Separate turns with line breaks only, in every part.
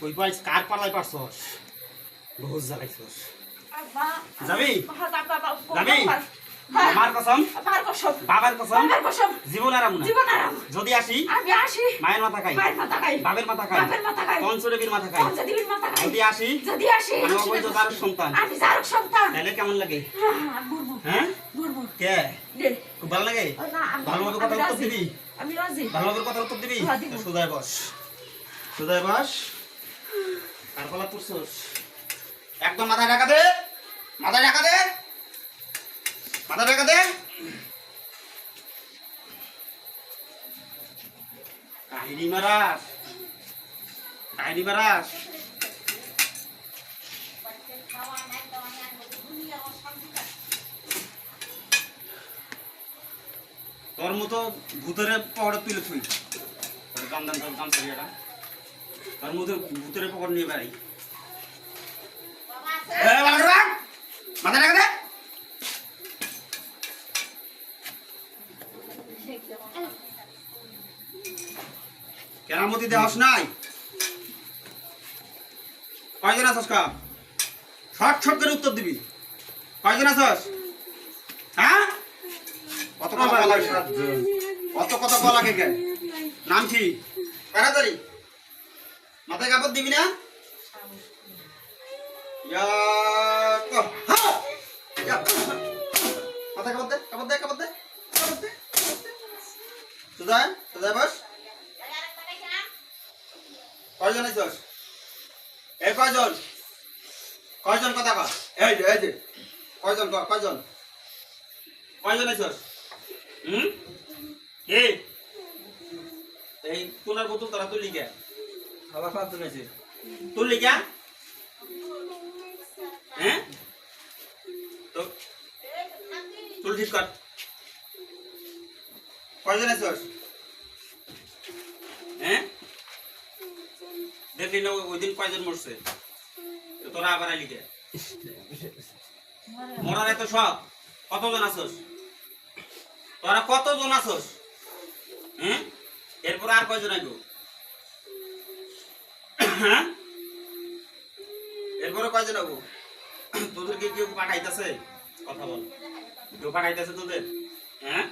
কই পাইছ কার পালাই পারছস বহুত জ্বালাইছস যাবি যাবি আমার কসম
আমার কসম
বাবার কসম
আমার কসম
জীবন আরাম না
জীবন আরাম
যদি আসি
আমি আসি
মায়ের মাথা খাই
মায়ের মাথা খাই
বাবের মাথা খাই
বাপের মাথা খাই
পঞ্চদেবীর মাথা খাই
পঞ্চদেবীর মাথা খাই
যদি আসি
যদি আসি
আমি অবৈধ তার সন্তান।
আমি সন্তান
তাহলে কেমন লাগে?
হ্যাঁ,
হ্যাঁ? কে? খুব ভালো লাগে?
ও
ভালো মতো কথা উত্তর দিবি?
আমি রাজি।
ভালো মতো কথা উত্তর দিবি?
হ্যাঁ,
সুদায় বস। সুদায় বস। কার পালা পুরছস একদম মাথায় ঢাকা দে। মাথায় ঢাকা দে। মাথায় ঢাকা দে। কাহিনী মারাস। কাহিনী মারাস। তোর মতো ভূতের পকড়ে তুলে থুই। গান দান তোর গান সরিয়াটা তোর মতো ভূতের পকড় নিয়ে বেড়াই। রাখ। দে কেরামতি দেহস নাই? কয়জন আছস কা? শর্ট শর্ট করে উত্তর দিবি। কয়জন কত কথা বলা কত কথা বলা লাগে কেন নাম কি? তাড়াতাড়ি। মাথায় কাপড় দিবি না? মাথায় কাপড় দে কাপড় দে কাপড় দে কাপড় দে। সুদায় সুদায় বস। কয়জন কয়জন? কয়জন কথা কর এই যে এই যে। কয়জন ক- কয়জন? কয়জন আছিস? হুম? এই। বোতল তোরা তুলি
আছে
তুললি কে হ্যাঁ? তো তুল ঠিক কর। কয়জন আছিস? হ্যাঁ? দেখলি না ওই- দিন কয়জন মরছে? তোরা আবার আইলি কে মরার এত সব কতজন আছস? তোরা কতজন আছস? হ্যাঁ এরপর আর কয়জন আইব? হ্যাঁ? এরপরে কয়জন আইব? তোদেরকে কেউ পাঠাইতেছে? কথা বল। কেউ পাঠাইতেছে তোদের? হ্যাঁ?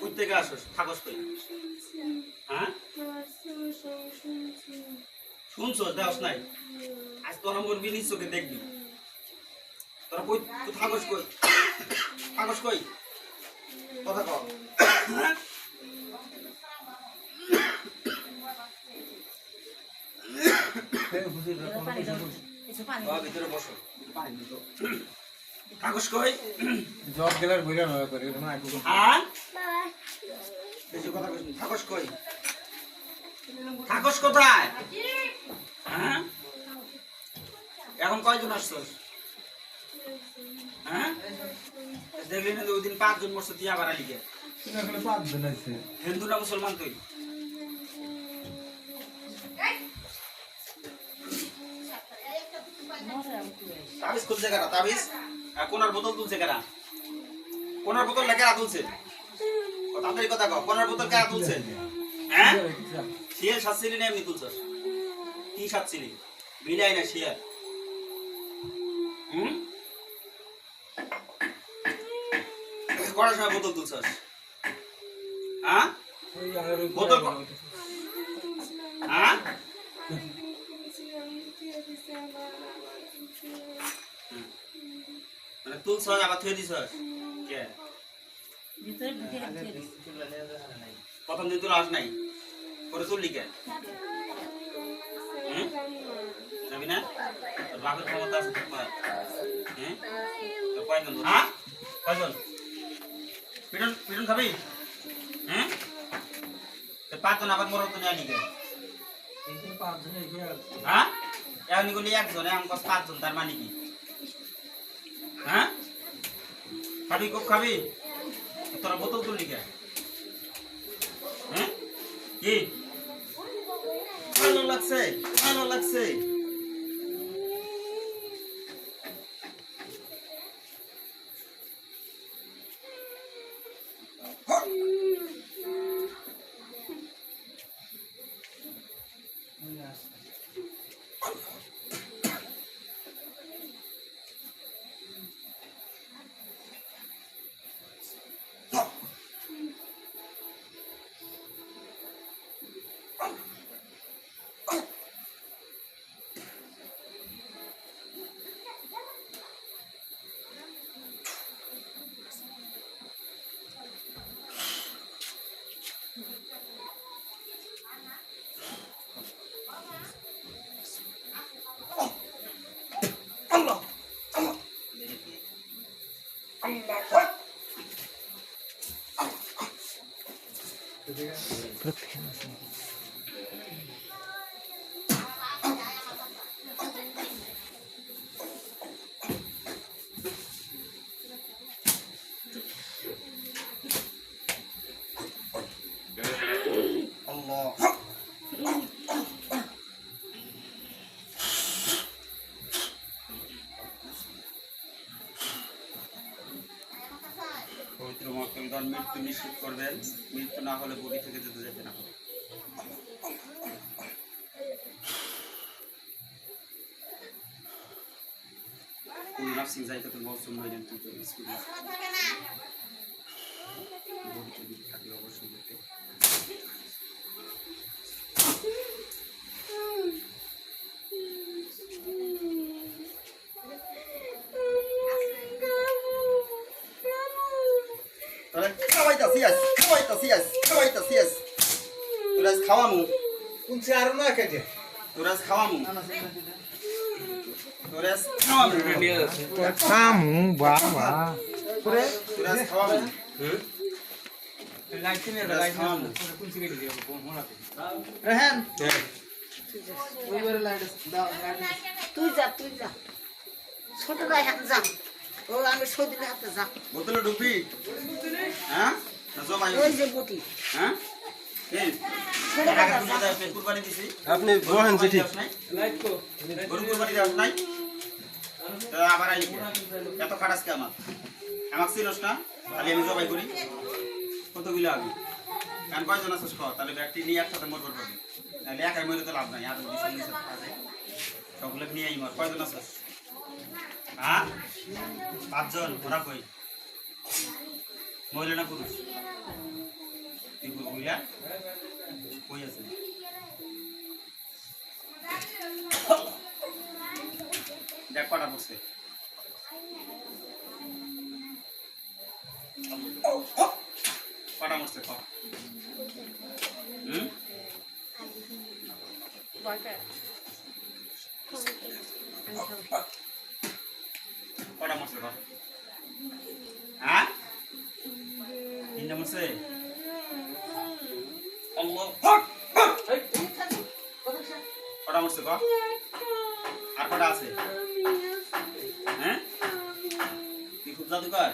কই থেকে আসস? থাকস কই? হ্যাঁ? শুনছ দেওস নাই। আজ তোরা মরবি নিজ চোখে দেখবি। তোরা কই তুই থাকস কই? থাকস কই? কথা কাগজ কই?
জব গেলার বইরা নয় করে এরকম আগে
হ্যাঁ বেশি কথা কাগজ কই? কাগজ কোথায়? হ্যাঁ? এখন কয়জন আসছস? হ্যাঁ? দেখলি না ওই দিন পাঁচজন মরছে তুই আবার আলিকে
আছে।
হিন্দু না মুসলমান তুই? তাবিজ খুলছে কারা? তাবিজ? কোনার বোতল তুলছে কারা? কোনার বোতল না কারা তুলছে? তাড়াতাড়ি কথা কও কোনার বোতল কারা তুলছে? হ্যাঁ? শিয়াল সাতছিলি না এমনি তুলছস কি সাতছিলি বিলাই না শিয়াল। হুম? কটার সময় বোতল তুলছস? হ্যাঁ? বোতল হ্যাঁ? মানে তুলছস আবার থুয়ে দিছস? কে। প্রথম দিন তোর আস নাই। পরে তুললি কে? যাবি না? তোর বাপের ক্ষমতা আছে তোমার হ্যাঁ তোর কয়জন হ্যাঁ? কয়জন? পিটন পিটন খাবি? হ্যাঁ? পাঁচজন আবার মরণ তো নিয়ে কে
পাঁচ জন এগিয়ে
হ্যাঁ? এখন গুলি একজন, এখন কস পাঁচজন, তার মানে কি? হ্যাঁ? খাবি খুব খাবি? তোরা বোতল তুললি কে? হ্যাঁ? কি? ভালো লাগছে ভালো লাগছে। プロップしてますね。নিশ্চিত করবেন, মৃত্যু না হলে বডি থেকে যেতে যেতে না হবে। নার্সিং যাইতে তো মৌসুম যান কিন্তু বডি থেকে থাকলে অবশ্যই যেতে তোরা খাওয়াইতাছি আস খাওয়াইতাছি আস খাওয়াইতাছি আস তোরা আজ খাওয়ামু।
কোন চেয়ার না কেটে
তোরা আজ খাওয়ামু। তোরা আজ খাওয়ামু।
কামু বাবা।
তোরা? আজ খাওয়ামু।
রেহান।
হ্যাঁ।
তুই যা তুই যা। ছোট ভাই হাতে যা। ও আমি সৌদির হাতে যা।
বোতলে ঢুকবি? হ্যাঁ?
ওই যে বুটি।
হ্যাঁ?
আপনি
কুরবানি
চিঠি
নাই? গরু কুরবানি দেওয়াস নাই। আবার? এত খাটাস কে আমার? আমাকে চিনস না? খালি আমি জবাই করি। কতগুলো আমি কারণ কয়জন কর? তাহলে ব্যাগটি নিয়ে একসাথে মরবার পাবি নাহলে একাই মরে তো লাভ নাই। আর আছে। সবগুলো নিয়ে আই মর কয়জন আছিস? হ্যাঁ? পাঁচজন। ওরা কই? মহিলা না পুরুষ? তুই মহিলা কই আছে? দেখ কটা পড়ছে। কটা মরছে ক? হুম? কটা মরছে ক? হ্যাঁ? তিনটা আল্লাহ কটা মরছে ক? আর কটা আছে? হ্যাঁ? তুই খুব জাদুকর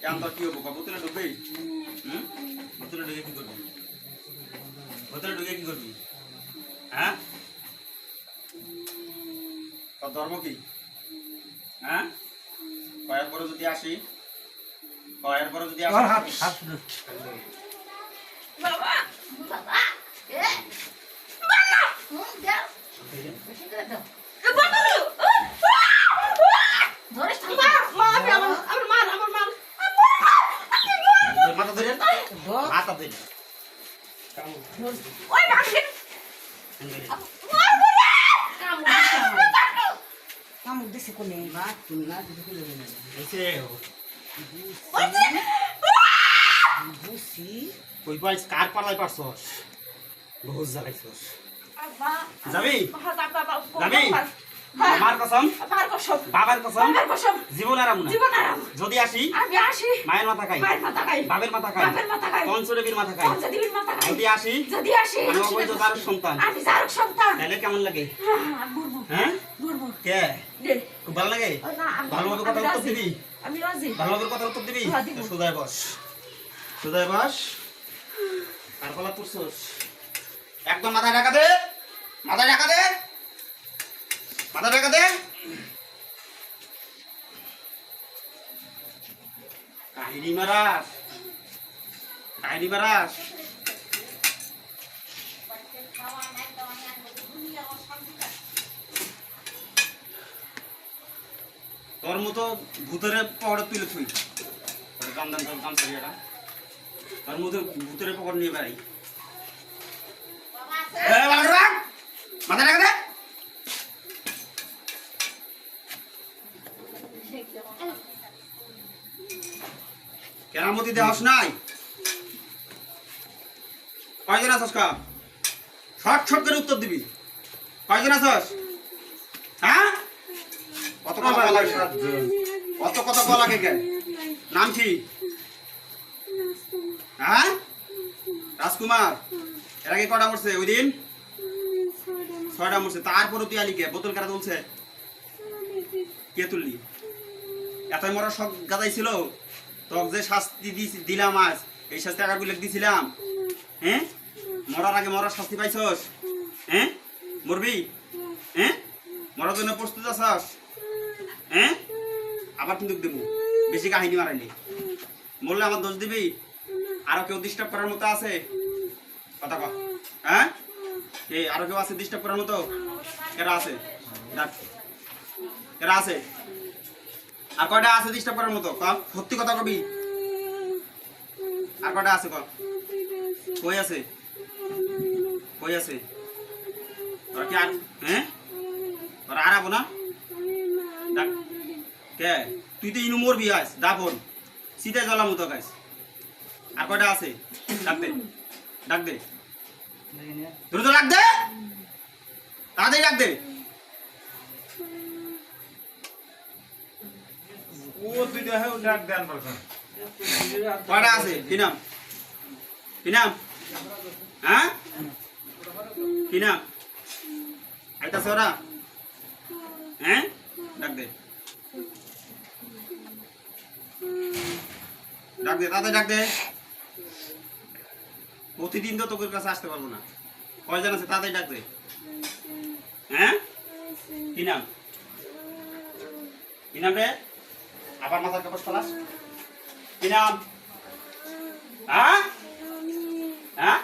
কেমন তোর কি হব? বোতলে ঢুকবি? হুম? বোতলে ঢুকে কি করবি? বোতলে ঢুকে কি করবি? হ্যাঁ? তোর ধর্ম কি? হ্যাঁ? কয়ের পরে যদি আসি কয়ের পরে যদি আসি
হাত হাত
বাবা বাবা এ বাবা হুম দাও বেশি করে দাও এ বাবা ধরে মা মা আমি আমার আমার মা আমার মা
মাথা ধরে মাথা ধরে
ওই বাকি কামড় দিছে কোনে
না তুমি না দিতে খুলে দেবে না
বুসি
কই কার পালাই পারছস? বহুত জ্বালাইছস। যাবি? যাবি? আমার কসম?
আমার কসম।
বাবার কসম?
আমার কসম।
জীবন আরাম না?
জীবন আরাম।
যদি আসি?
আমি আসি।
মায়ের মাথা খাই।
মায়ের মাথা খাই।
বাবের মাথা খাই।
মাথা খাই।
পঞ্চদেবীর মাথা খাই।
পঞ্চদেবীর মাথা খাই।
যদি আসি?
যদি আসি?
আমি অবৈধ জারক সন্তান।
আমি জারক সন্তান।
তাহলে কেমন লাগে?
হ্যাঁ,
হ্যাঁ? কে? খুব ভালো লাগে? ভালোভাবে কথা উত্তর দিবি?
আমি রাজি।
ভালোভাবে কথা উত্তর দিবি? বস। সোজায় বস। একদম মাথায় দে। মাথায় দে। মাথা ঢাকা দে। কাহিনী তোর মতো ভূতের পকড়ে তুলে থুই। দাম কাম এটা তোর মতো ভূতের পকড় নিয়ে বেড়াই। মাথা রেখে! দে! কেরামতি দেহস নাই? কয়জন কা? শর্ট শর্ট করে উত্তর দিবি। কয়জন আছস? হ্যাঁ? কত কথা কত কথা বলা কেন? নাম কি? হ্যাঁ রাজকুমার, এর আগে কটা মরছে ওই দিন? ছয়টা মরছে। তারপরে তুই আলি কে? বোতল কাটা তুলছে? কে তুললি? এতই মরা শখ গাদাইছিল তোকে যে শাস্তি দিলাম আজ, এই শাস্তি টাকা গুলো দিছিলাম। হ্যাঁ? মরার আগে মরার শাস্তি পাইছস? হ্যাঁ? মরবি? হ্যাঁ? মরার জন্য প্রস্তুত আছস? হ্যাঁ? আবার কিন্তু দেবো। বেশি কাহিনী মারাইলি মরলে আমার দোষ দিবি? আরও কেউ ডিস্টার্ব করার মতো আছে? কথা কহ হ্যাঁ? এই, আরও কেউ আছে ডিস্টার্ব করার মতো? এরা আছে। এরা আছে। আর কয়টা আছে ডিস্টার্ব করার মতো? সত্যি কথা কবি? আর কয়টা আছে কই আছে? কই আছে? তোরা কি আর হ্যাঁ? তোরা আর আবো না? কে? তুই তো ইনু মরবি আস দাপন। সিধে জ্বলাম তো গাছ আর কয়টা আছে? ডাক দে ডাক দে। দ্রুত ডাক দে। তাড়াতাড়ি ডাক দে।
ও তুই দেখে ডাক দেন পারছ
কয়টা আছে? কি নাম? কি নাম? হ্যাঁ? কি নাম? আইতাছে ওরা হ্যাঁ? ডাক দে। ডাক দে তাতে ডাক দে। প্রতিদিন তো তোকের কাছে আসতে পারব না। কয়জন আছে তাতে ডাক দে। হ্যাঁ? কি নাম? কি নাম রে? আবার মাথার কাপড় ফেলাস কি নাম? হ্যাঁ? হ্যাঁ?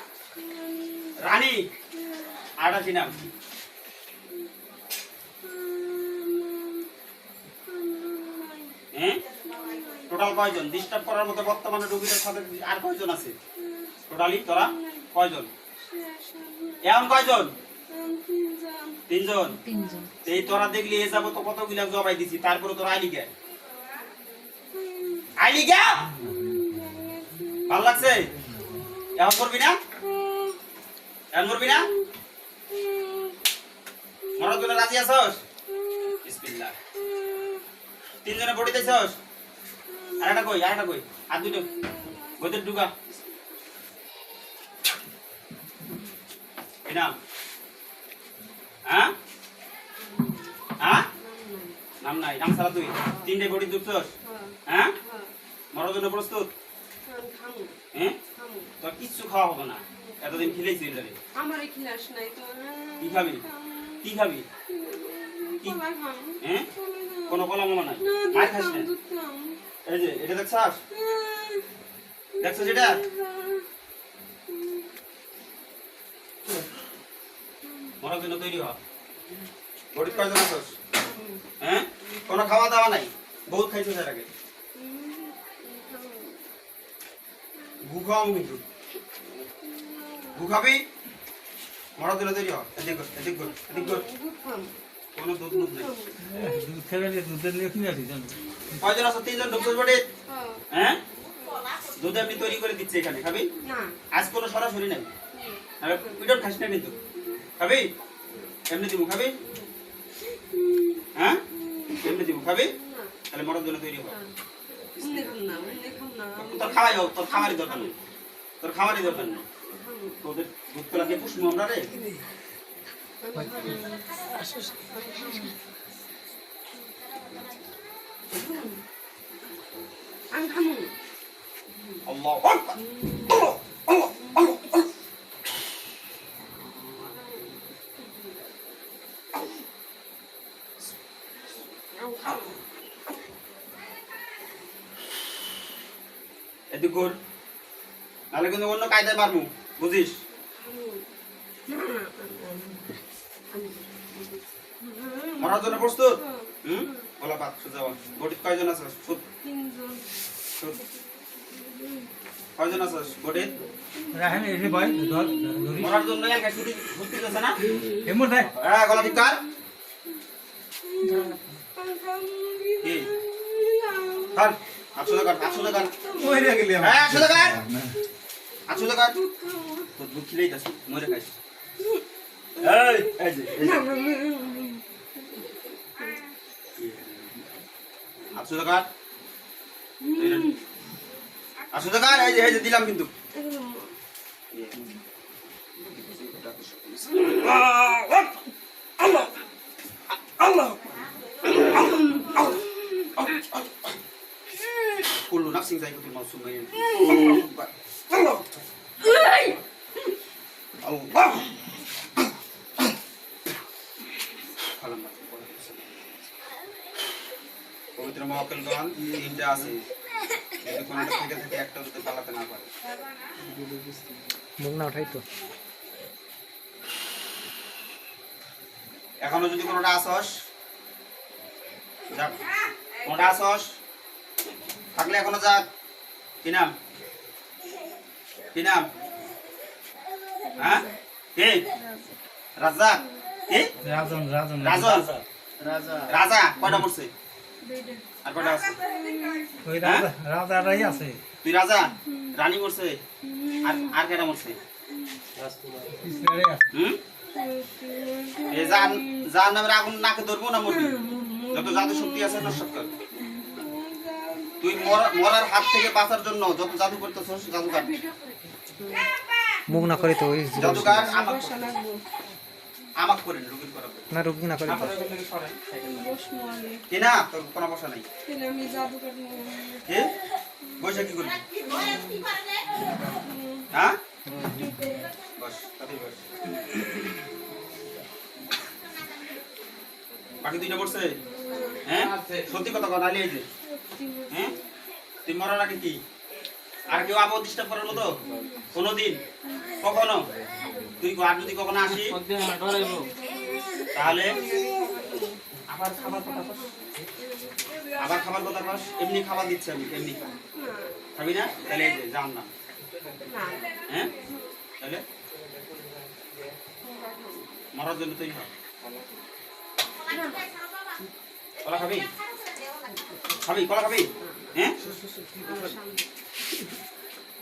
রানী। আরটা কি নাম? হ্যাঁ? টোটাল কয়জন? ডিস্টার্ব করার মতো বর্তমানে রোগীদের সাথে আর কয়জন আছে? টোটালি তোরা কয়জন? এমন কয়জন? তিনজন। এই তোরা দেখলি এ যাব তো কতগুলা জবাই দিছি তারপরে তোরা আইলি কে? আইলি কে? ভালো লাগছে? এমন করবি না? এমন করবি না? মরার জন্য রাজি আছস? বিসমিল্লাহ। তিনজনে বডি দিছস আরেকটা কই আর একটা কই? আর দুটো। গোদের ঢুকা। এই নাম হ্যাঁ হ্যাঁ নাম নাই নাম ছাড়া তুই। তিনটে বডি দুটছস হ্যাঁ মরার জন্য প্রস্তুত? হ্যাঁ তোর কিচ্ছু খাওয়া হবে না। এতদিন খেলেছি
খিলাস নাই তো।
কি খাবি? কি খাবি? হ্যাঁ কোনো কলা মলা নাই? মার খাস এই যে এটা দেখছাস? দেখছ যেটা জন্য তৈরি হ বডি কয়জন আছস হ্যাঁ? কোনো খাওয়া দাওয়া নাই। বহুত খাইছিস এর আগে খাওয়াবো কিন্তু। খাবি? তৈরি হ এদিক কর এদিক কর এদিক কর কোনো দুধ মুখ নেই।
দুধ খেলে দুধের নিয়ে কি আছে
কয়জন আছো? তিনজন ঢুকছিস
হ্যাঁ।
হ্যাঁ? দুধ তৈরি করে দিচ্ছে এখানে। খাবি? আজ কোনো সরাসরি নাই। আর পিটন খাস না কিন্তু। খাবি? এমনি দিব খাবি? হ্যাঁ? এমনি দিব খাবি? তাহলে মরার জন্য তৈরি
না
তোর খাওয়াই হোক তোর খাওয়ারই দরকার নেই। তোর খাওয়ারই দরকার নেই। তোদের দুধ তোলা দিয়ে পুষবো আমরা রে।
আমি খামু।
আল্লাহ, এদিক কর নাহলে কিন্তু অন্য কায়দায় পারব বুঝিস? মরার জন্য প্রস্তুত? হুম? বলা পাত সোজা বল। বডিত কয়জন আছে? কয়জন আছে? বডিত
রাহেন এসে ভাই ধর
মরার জন্য একা ছুটি ছুটি আছে না?
এমন
হ্যাঁ গলা ঠিক কর। কর আটশো টাকা আটশো টাকা
মরে গেলি
হ্যাঁ আটশো টাকা আটশো টাকা তোর দুঃখ খিলেই এই যে আটশো যে দিলাম কিন্তু। আল্লাহ আল্লাহ। Maut summa Allah Allah পবিত্র মহাকলগণ তিনটা আছে যদি কোনোটা থেকে থেকে একটা যদি পালাতে না পারে
মুখ না উঠাই তো।
এখনও যদি কোনোটা আসস কোনোটা আসস? থাকলে এখনও যাক। কি নাম? কি নাম? হ্যাঁ? কে? রাজাক কে?
রাজন রাজন
রাজন।
রাজা।
রাজা। কয়টা মরছে? আর কয়টা আছে?
ওই রাজা রাজারাই আছে।
তুই রাজা? রানী মরছে। আর আর কেটা মরছে?
কৃষ্ণারে আছে
হুম? এ জান জান নামের আগুন নাকে ধরবো না মরবি? যত জাদু শক্তি আছে নষ্ট কর। তুই মরা- মরার হাত থেকে বাঁচার জন্য যত জাদু করতেছস
মুখ না করি তো ওই
জাদুকার আমাক আমাক করেন রুগীর করা
না রুগী করি
কি না? তোর কোনো বসা নাই?
তাহলে আমি জাদুকর
কে? বসে কি করবি? হ্যাঁ? বস তাতেই বস। বাকি দুইটা পড়ছে? হ্যাঁ? সত্যি কথা কথা নালি যে তুই মরার আগে কি? আর কেউ আবহাওয়া ডিস্টার্ব করার মতো? কোনোদিন? কখনো? তুই আর যদি কখনো আসি তাহলে আবার খাবার কথা। আবার খাবার কথা এমনি খাবার দিচ্ছি আমি, এমনি। খাবি না? তাহলে এই যে যাও না। হ্যাঁ? তাহলে? মরার জন্য তৈরি হ কলা খাবি? খাবি, কলা খাবি? হ্যাঁ?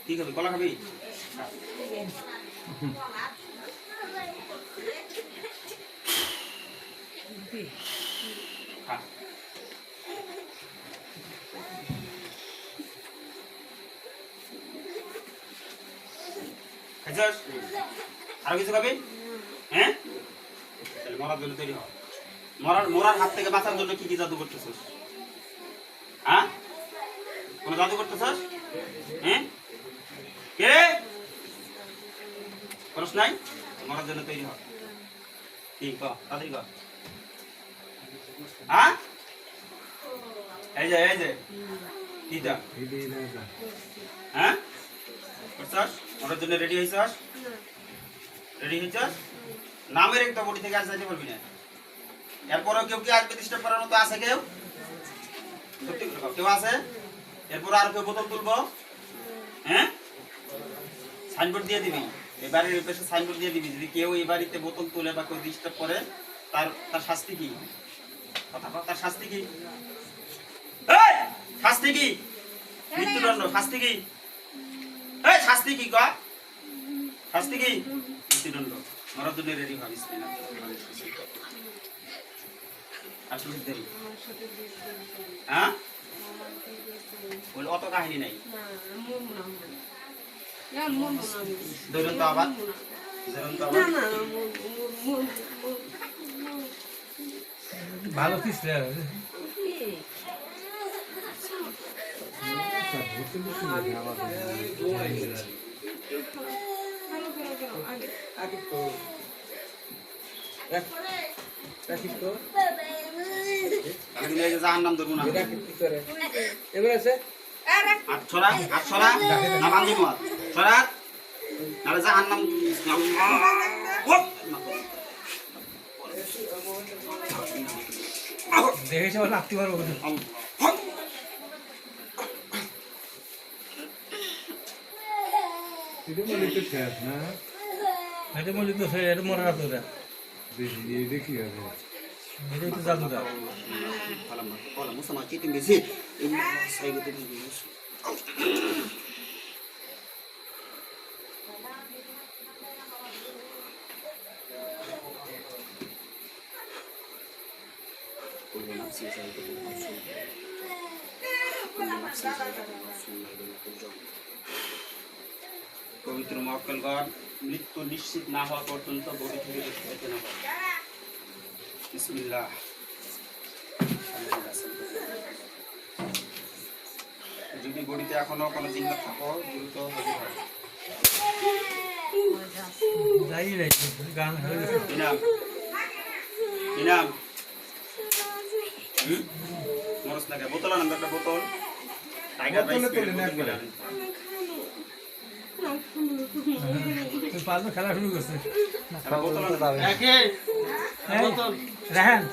কি খাবি কলা খাবি। আরও কিছু খাবি? হ্যাঁ? মরার জন্য তৈরি হ। মরার মরার হাত থেকে বাঁচার জন্য কি কি জাদু করতেছস? কোন জাদু করতেছস হ্যাঁ কে করস নাই মরার জন্য তৈরি হ কি ক তাড়াতাড়ি ক হ্যাঁ এই যে এই যে কিটা হ্যাঁ করছস মরার জন্য রেডি হইছস রেডি হইছস নামের একটা বডি থেকে আজ যাইতে পারবি না এরপরেও কেউ কি আসবে ডিস্টার্ব করার মতো আছে কেউ সত্যি করে কও, কেউ আছে এরপর আর কেউ বোতল তুলবো? হ্যাঁ? সাইনবোর্ড দিয়ে দিবি। ওই পাশে সাইনবোর্ড দিয়ে দিবি। যদি কেউ এই বাড়িতে বোতল তুলে বা কেউ ডিস্টার্ব করে, তার তার শাস্তি কি? কথা তার শাস্তি কি? শাস্তি কি? মৃত্যুদণ্ড, শাস্তি কি? এই, শাস্তি কি কয় শাস্তি কি? মৃত্যুদণ্ড। মরার জন্য রেডি ভাবিস
করবে।
হ্যাঁ
আমার বিয়ে করবে।
বলে অত কাহিনী নাই। ধরুন তো আবার ধরুন তো আবার।
ভালো
আগে।
কিন্তু এই যে জাহান নাম ধরবো না।
এবার আছে?
হাত ছড়া হাত ছড়া না বান্ধি ছড়া নাহলে জাহান নাম
দেখে সব লাগতে পারব
এটা মানে তো ঠেস না?
এটা মনে তো সে এটা মরার তো এটা
বেশি দিয়ে দেখি হবে
এটাই তো জাদুটা
Olha, moça, não, aqui tem bezerro. Eu saí do tempo পবিত্র মক্কেলগণ মৃত্যু নিশ্চিত না হওয়া পর্যন্ত বডি থেকে বের হতে না পারে বিসমিল্লাহ যদি বডিতে এখনও কোনো চিন্তা থাকো দ্রুত হতে পারে বোতল আনন্দ একটা বোতল। টাইগার
পারবে খেলা শুরু করছে
বোতল
তো যাবে
আনন্দ
এই, রাহান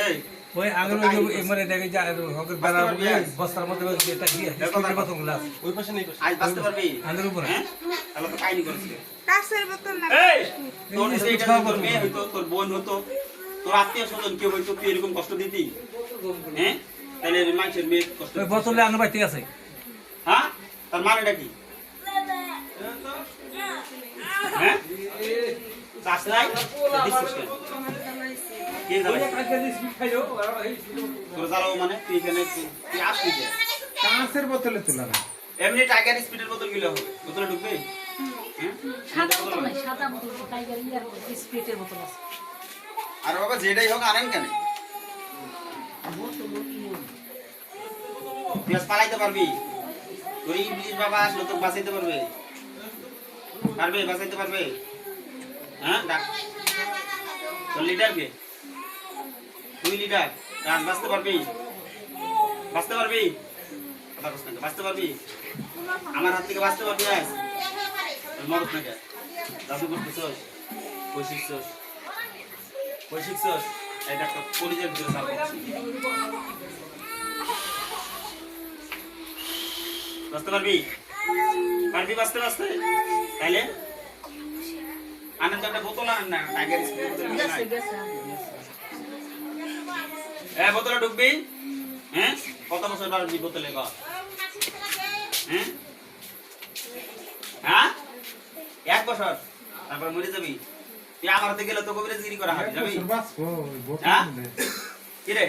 এই
ওই আঙুল ওই মানে দেখে যা হকের বেড়া বস্তার মধ্যে ওই যেটা দিয়ে স্পিডের মতো গ্লাস
আজ বাঁচতে পারবি?
আঙুলের উপরে।
তাহলে তো কাহিনী করছিস
কাছের বোতল না।
এই! তোর মেয়ে হইতো বোন হতো তোর আত্মীয় স্বজন কেউ হইতো তুই এরকম কষ্ট দিতি? হ্যাঁ? তাহলে মানুষের মেয়ে কষ্ট
বোতলে আঙুল আছে।
হ্যাঁ? তার কেন? কে?
কাঁচের বোতলে তোলা না
এমনি টাইগার স্পিডের বোতল গিলে হবে। বোতলে ঢুকবে? হ্যাঁ?
সাদা বোতল নাই সাদা বোতল টাইগার ইয়ার স্প্রিটের বোতল আছে।
আর বাবা যেটাই হোক আনেন কেন? তুই পালাইতে পারবি। তোর ইংলিশ বাবা আসলো তোকে বাঁচাইতে পারবে। পারবে, বাঁচাইতে পারবে? হ্যাঁ ডাক তোর লিডার কে তুই লিডার বাঁচতে পারবি? বাঁচতে পারবি? বাঁচতে পারবি আমার হাত থেকে বাঁচতে পারবি আজ? মরত না কে দাদু করতেছস কই শিখছস? কই শিখছস? দেখ, তোর কলিজের ভিতরে চাপ বাঁচতে পারবি? পারবি বাঁচতে বাঁচতে? তাইলে? আনেন তো একটা বোতল আনেন না টাইগার স্প্রে বোতল নাই এ বোতলে ঢুকবি। হ্যাঁ? কত বছর পারবি বোতলে কর। হ্যাঁ? হ্যাঁ? এক বছর। তারপর মরে যাবি। তুই আমার হাতে গেলে তো কবিরাজ গিরি করা হবে যাবি? হ্যাঁ? কি রে?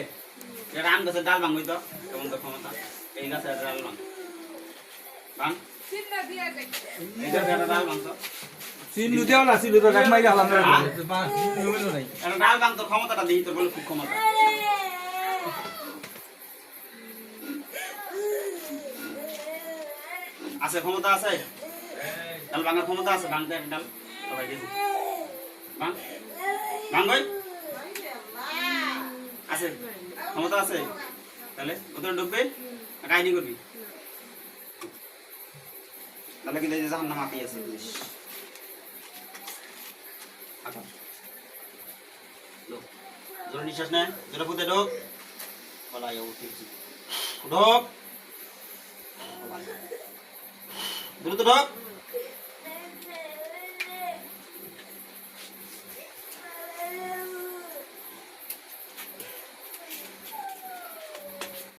আম গাছের ডাল ভাঙবি তো কেমন তো ক্ষমতা। এই গাছের ডাল ভাঙ। ভাঙ।
চিল্লু দেওয়া না চিল্লু তো গাছ মাইকে আলাম
এটা ডাল ভাঙ তোর ক্ষমতাটা দিই তোর বলে খুব ক্ষমতা। আছে ক্ষমতা আছে? ডাল ভাঙার ক্ষমতা আছে? ভাঙতে একটা ডাল। সবাই দেখি ভাঙ। ভাঙ ভাই। আছে? ক্ষমতা আছে? তাহলে ওদের ঢুকবে? কাহিনী করবি? তাহলে কিন্তু এই যে জাহান্নাম হাতেই আছে আচ্ছা ঢোক। জোরে নিঃশ্বাস নেন, জোরে ফুটে ঢোক। গলায় উঠেছি ঢোক। দ্রুত ঢোক।